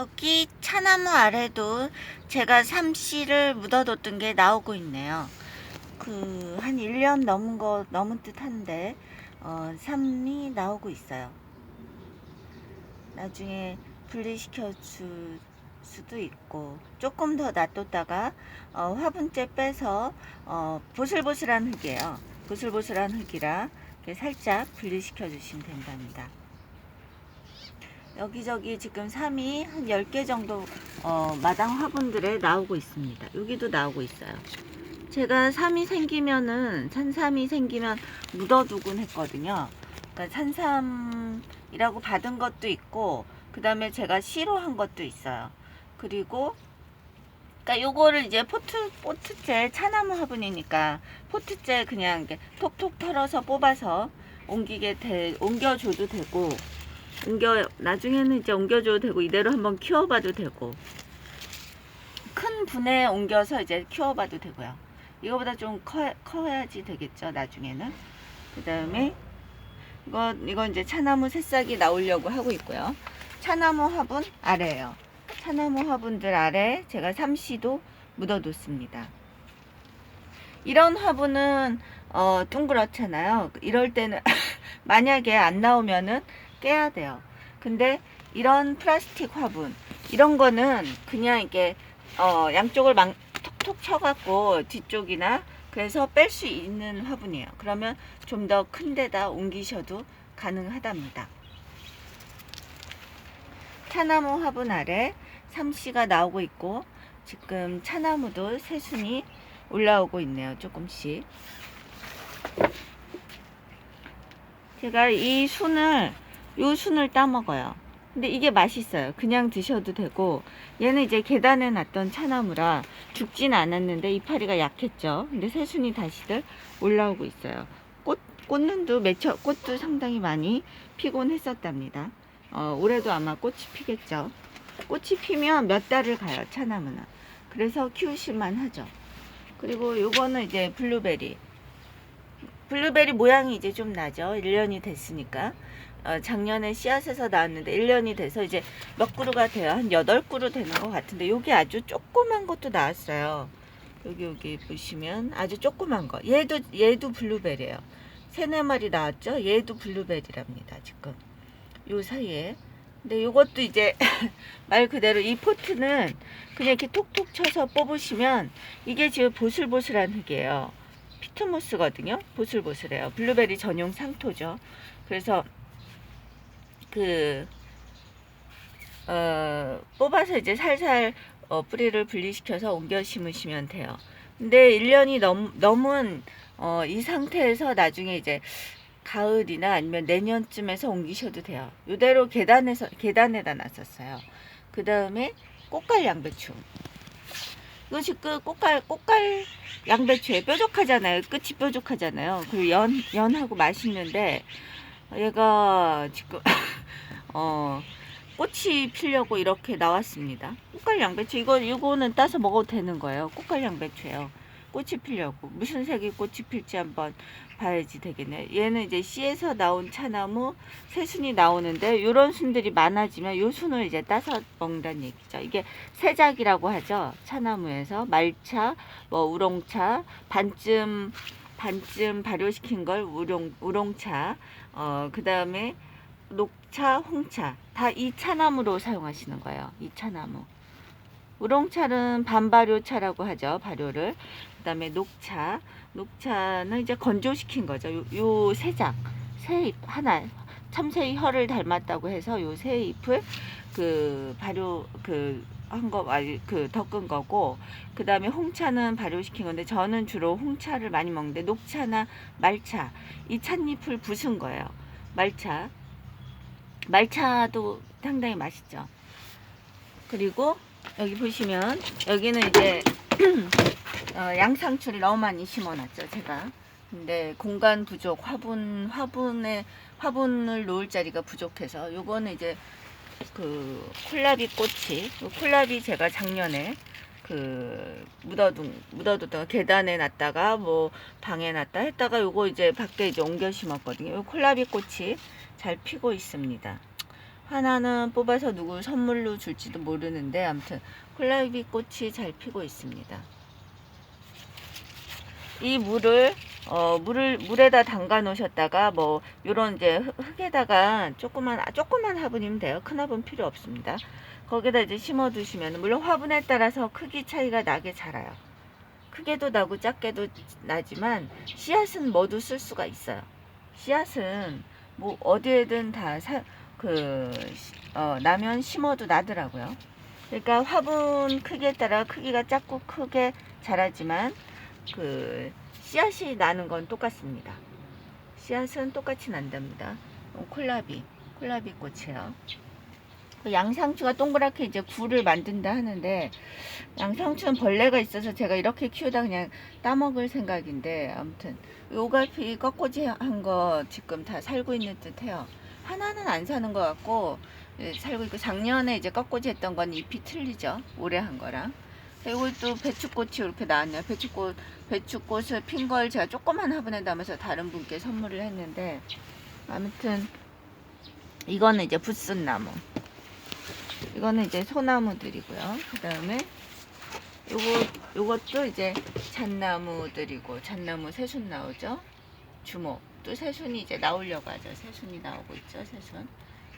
여기 차나무 아래도 제가 삼씨를 묻어뒀던 게 나오고 있네요. 그 한 1년 넘은 거 넘은 듯 한데 어, 삼이 나오고 있어요. 나중에 분리시켜 줄 수도 있고 조금 더 놔뒀다가 어, 화분째 빼서 어, 보슬보슬한 흙이에요. 보슬보슬한 흙이라 살짝 분리시켜 주시면 된답니다. 여기저기 지금 삼이 한 10개 정도 어, 마당 화분들에 나오고 있습니다. 여기도 나오고 있어요. 제가 삼이 생기면은 산삼이 생기면 묻어두곤 했거든요. 그러니까 산삼이라고 받은 것도 있고 그 다음에 제가 시로 한 것도 있어요. 그리고 그러니까 요거를 이제 포트 포트째 차나무 화분이니까 포트째 그냥 톡톡 털어서 뽑아서 옮기게 돼 옮겨줘도 되고 옮겨 나중에는 이제 옮겨줘도 되고 이대로 한번 키워봐도 되고 큰 분에 옮겨서 이제 키워봐도 되고요. 이거보다 좀 커, 커야지 되겠죠 나중에는. 그 다음에 이거 이거 이제 차나무 새싹이 나오려고 하고 있고요. 차나무 화분 아래에요. 차나무 화분들 아래 제가 삼시도 묻어뒀습니다. 이런 화분은 어, 둥그렇잖아요. 이럴 때는 만약에 안 나오면은 깨야 돼요. 근데 이런 플라스틱 화분 이런 거는 그냥 이게 어, 양쪽을 막 톡톡 쳐갖고 뒤쪽이나 그래서 뺄 수 있는 화분이에요. 그러면 좀 더 큰 데다 옮기셔도 가능하답니다. 차나무 화분 아래 삼씨가 나오고 있고 지금 차나무도 새순이 올라오고 있네요. 조금씩. 제가 이 순을 요 순을 따먹어요. 근데 이게 맛있어요. 그냥 드셔도 되고 얘는 이제 계단에 놨던 차나무라 죽진 않았는데 이파리가 약했죠. 근데 새순이 다시들 올라오고 있어요. 꽃 꽃눈도 매처 꽃도 상당히 많이 피곤 했었답니다. 어, 올해도 아마 꽃이 피겠죠. 꽃이 피면 몇 달을 가요 차나무는. 그래서 키우실만 하죠. 그리고 요거는 이제 블루베리. 블루베리 모양이 이제 좀 나죠. 1년이 됐으니까. 어, 작년에 씨앗에서 나왔는데 1년이 돼서 이제 몇 그루가 돼요. 한 8그루 되는 것 같은데 여기 아주 조그만 것도 나왔어요. 여기 여기 보시면 아주 조그만 거. 얘도 얘도 블루베리예요. 세네 마리 나왔죠? 얘도 블루베리랍니다. 지금 요 사이에. 근데 요것도 이제 말 그대로 이 포트는 그냥 이렇게 톡톡 쳐서 뽑으시면 이게 지금 보슬보슬한 흙이에요. 피트모스거든요. 보슬보슬해요. 블루베리 전용 상토죠. 그래서 그, 어, 뽑아서 이제 살살 어, 뿌리를 분리시켜서 옮겨 심으시면 돼요. 근데 1년이 넘, 넘은 어, 이 상태에서 나중에 이제 가을이나 아니면 내년쯤에서 옮기셔도 돼요. 이대로 계단에서, 계단에다 놨었어요. 그 다음에 꽃갈 양배추. 이것이 그 꽃갈, 꽃갈 양배추에 뾰족하잖아요. 끝이 뾰족하잖아요. 그리고 연, 연하고 맛있는데, 얘가 지금 어 꽃이 피려고 이렇게 나왔습니다. 꽃갈 양배추 이거 이거는 따서 먹어도 되는 거예요. 꽃갈 양배추예요. 꽃이 피려고 무슨 색이 꽃이 필지 한번 봐야지 되겠네. 얘는 이제 씨에서 나온 차나무 새 순이 나오는데 이런 순들이 많아지면 요 순을 이제 따서 먹는다는 얘기죠. 이게 새작이라고 하죠. 차나무에서 말차, 뭐 우롱차, 반쯤 반쯤 발효시킨 걸 우롱 우롱차, 어 그다음에 녹차, 홍차 다 이 차나무로 사용하시는 거예요. 이 차나무. 우롱차는 반발효차라고 하죠. 발효를. 그다음에 녹차, 녹차는 이제 건조시킨 거죠. 요, 요 세작, 새잎 하나 참새의 혀를 닮았다고 해서 요 새 잎을 그 발효 그 한 거, 아니, 그 덮은 거고, 그 다음에 홍차는 발효시킨 건데, 저는 주로 홍차를 많이 먹는데, 녹차나 말차, 이 찻잎을 부순 거예요. 말차. 말차도 상당히 맛있죠. 그리고 여기 보시면, 여기는 이제, 어, 양상추를 너무 많이 심어놨죠, 제가. 근데 공간 부족, 화분, 화분에, 화분을 놓을 자리가 부족해서, 요거는 이제 그 콜라비 꽃이 요 콜라비 제가 작년에 그 묻어둔 묻어뒀다가 계단에 놨다가 뭐 방에 놨다 했다가 요거 이제 밖에 이제 옮겨 심었거든요. 요 콜라비 꽃이 잘 피고 있습니다. 하나는 뽑아서 누구 선물로 줄지도 모르는데 아무튼 콜라비 꽃이 잘 피고 있습니다. 이 물을 어 물을 물에다 담가 놓으셨다가 뭐 요런 이제 흙- 흙에다가 조그만 아, 조그만 화분이면 돼요. 큰 화분 필요 없습니다. 거기다 이제 심어 두시면 물론 화분에 따라서 크기 차이가 나게 자라요. 크게도 나고 작게도 나지만 씨앗은 뭐도 쓸 수가 있어요. 씨앗은 뭐 어디에든 다 그 어, 나면 심어도 나더라고요. 그러니까 화분 크기에 따라 크기가 작고 크게 자라지만 그 씨앗이 나는 건 똑같습니다. 씨앗은 똑같이 난답니다. 어, 콜라비, 콜라비 꽃이에요. 그 양상추가 동그랗게 이제 굴을 만든다 하는데 양상추는 벌레가 있어서 제가 이렇게 키우다 그냥 따먹을 생각인데 아무튼 요갈피 꺾꽂이 한 거 지금 다 살고 있는 듯해요. 하나는 안 사는 것 같고 예, 살고 있고 작년에 이제 꺾꽂이 했던 건 잎이 틀리죠. 올해 한 거랑. 이것도 배추꽃이 이렇게 나왔네요. 배추꽃 배추꽃을 핀 걸 제가 조그만 화분에 담아서 다른 분께 선물을 했는데 아무튼 이거는 이제 부순나무. 이거는 이제 소나무들이고요. 그 다음에 요거 요것도 이제 잣나무들이고 잣나무 새순 나오죠. 주목 또 새순이 이제 나오려고 하죠. 새순이 나오고 있죠. 새순.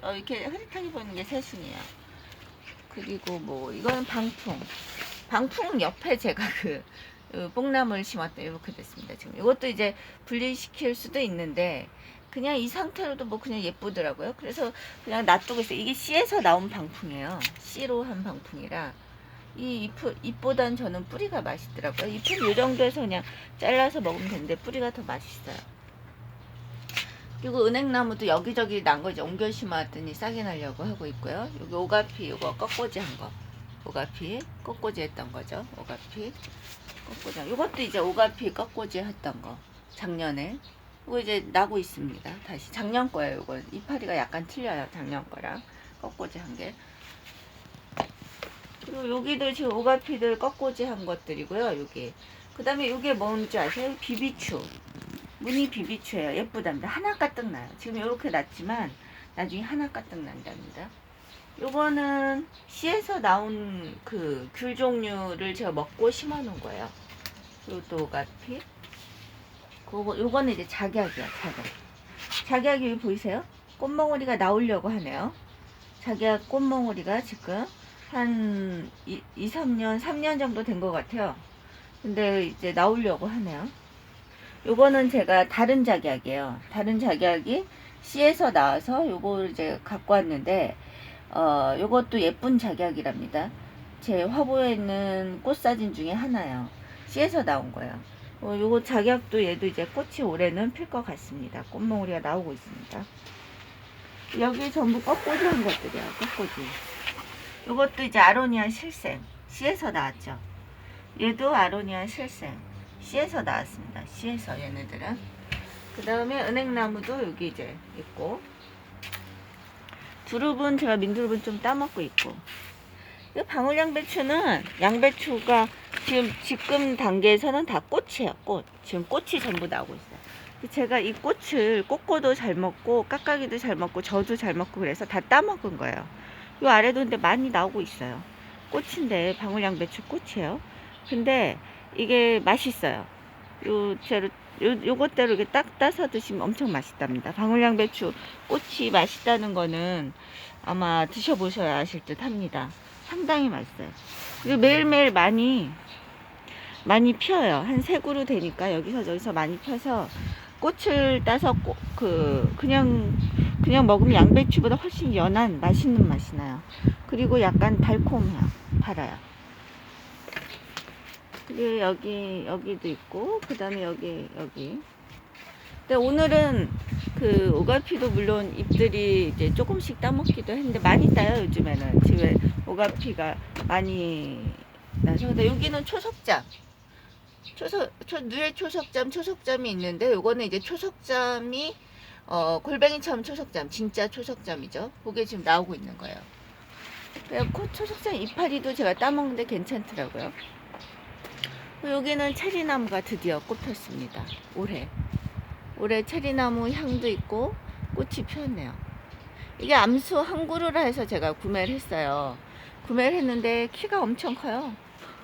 저 이렇게 흐릿하게 보이는 게 새순이에요. 그리고 뭐 이거는 방풍. 방풍 옆에 제가 그 어, 뽕나무를 심었다 이렇게 됐습니다. 지금 이것도 이제 분리시킬 수도 있는데 그냥 이 상태로도 뭐 그냥 예쁘더라고요. 그래서 그냥 놔두고 있어요. 이게 씨에서 나온 방풍이에요. 씨로 한 방풍이라 이 잎, 잎보단 저는 뿌리가 맛있더라고요. 잎은 이 정도에서 그냥 잘라서 먹으면 되는데 뿌리가 더 맛있어요. 그리고 은행나무도 여기저기 난 거 이제 옮겨 심었더니 싹이 나려고 하고 있고요. 여기 오가피 이거 꺾꽂이 한 거. 오가피 꺾꽂이 했던 거죠. 오가피 꺾꽂이. 이것도 이제 오가피 꺾꽂이 했던 거. 작년에. 이거 이제 나고 있습니다. 다시 작년 거예요. 이거 이파리가 약간 틀려요. 작년 거랑 꺾꽂이 한 게. 그리고 여기도 지금 오가피들 꺾꽂이 한 것들이고요. 여기. 그 다음에 이게 뭔지 아세요? 비비추. 무늬 비비추예요. 예쁘답니다. 하나 가득 나요. 지금 이렇게 났지만 나중에 하나 가득 난답니다. 요거는 씨에서 나온 그 귤 종류를 제가 먹고 심어 놓은 거예요. 요도 오가피. 그거 요거는 이제 작약이야, 작약. 작약이 여기 보이세요? 꽃몽오리가 나오려고 하네요. 작약 꽃몽오리가 지금 한 2, 2 3년, 3년 정도 된 것 같아요. 근데 이제 나오려고 하네요. 요거는 제가 다른 작약이에요. 다른 작약이 씨에서 나와서 요거를 이제 갖고 왔는데, 어, 요것도 예쁜 작약이랍니다. 제 화보에 있는 꽃 사진 중에 하나요. 씨에서 나온 거예요. 어, 요거 작약도 얘도 이제 꽃이 올해는 필 것 같습니다. 꽃몽우리가 나오고 있습니다. 여기 전부 꺾꽂이 한 것들이야, 꺾꽂이. 요것도 이제 아로니아 실생. 씨에서 나왔죠. 얘도 아로니아 실생. 씨에서 나왔습니다. 씨에서 얘네들은. 그 다음에 은행나무도 여기 이제 있고. 두릅은 제가 민두릅은 좀 따먹고 있고. 이 방울양배추는 양배추가 지금 지금 단계에서는 다 꽃이에요. 꽃. 지금 꽃이 전부 나오고 있어요. 제가 이 꽃을 꼬꼬도 잘 먹고 깎아기도 잘 먹고 저도 잘 먹고 그래서 다 따먹은 거예요. 이 아래도 근데 많이 나오고 있어요. 꽃인데 방울양배추 꽃이에요. 근데 이게 맛있어요. 요 제로 요 요것대로 이렇게 딱 따서 드시면 엄청 맛있답니다. 방울양배추 꽃이 맛있다는 거는 아마 드셔보셔야 아실 듯 합니다. 상당히 맛있어요. 그리고 매일매일 많이 많이 피어요. 한 세 그루 되니까 여기서 저기서 많이 펴서 꽃을 따서 꼬, 그 그냥 그냥 먹으면 양배추보다 훨씬 연한 맛있는 맛이 나요. 그리고 약간 달콤해요. 달아요. 그리고 여기 여기도 있고 그 다음에 여기 여기. 근데 오늘은 그 오가피도 물론 잎들이 이제 조금씩 따먹기도 했는데 많이 따요 요즘에는. 집에 오가피가 많이 나서. 근데 여기는 초석잠. 초석 초 누에 초석잠 초석잠이 있는데 요거는 이제 초석잠이 어 골뱅이처럼 초석잠 진짜 초석잠이죠. 그게 지금 나오고 있는 거예요. 초석잠 이파리도 제가 따먹는데 괜찮더라고요 여기는 체리나무가 드디어 꽃 폈습니다. 올해. 올해 체리나무 향도 있고 꽃이 피었네요. 이게 암수 한 그루라 해서 제가 구매를 했어요. 구매를 했는데 키가 엄청 커요.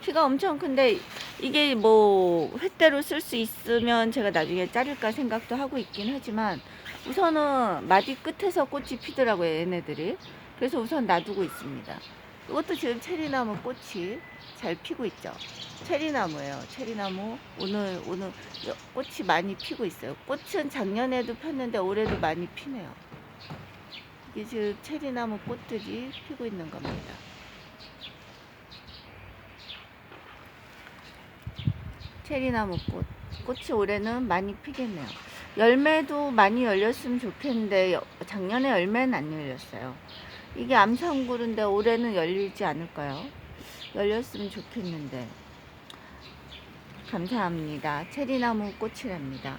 키가 엄청 큰데 이게 뭐 횟대로 쓸 수 있으면 제가 나중에 자를까 생각도 하고 있긴 하지만 우선은 마디 끝에서 꽃이 피더라고요 얘네들이. 그래서 우선 놔두고 있습니다. 이것도 지금 체리나무 꽃이 잘 피고 있죠. 체리나무예요 체리나무. 오늘 오늘 꽃이 많이 피고 있어요. 꽃은 작년에도 폈는데 올해도 많이 피네요. 이게 지금 체리나무 꽃들이 피고 있는 겁니다. 체리나무 꽃. 꽃이 올해는 많이 피겠네요. 열매도 많이 열렸으면 좋겠는데 여- 작년에 열매는 안 열렸어요. 이게 암상구른데 올해는 열리지 않을까요? 열렸으면 좋겠는데. 감사합니다. 체리나무 꽃이랍니다.